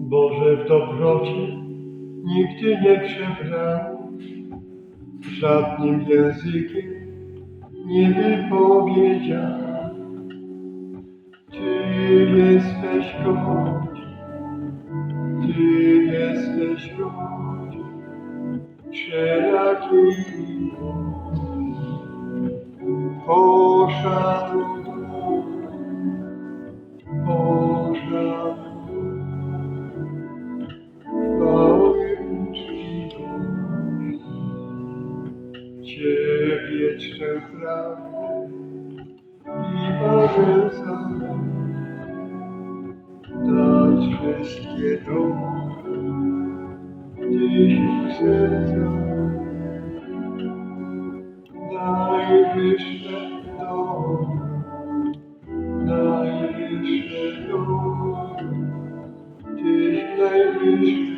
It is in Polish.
Boże w dobroci nigdy nie przebrał, żadnym językiem nie wypowiedział. Ty jesteś gość, Ty jesteś gość, wszelakiej poszanować, Ciebie czczę prawdę i Boże sam. Dać wszystkie Tyś w serca. Najwyższe dobro, najwyższe dobro, Tyś najwyższy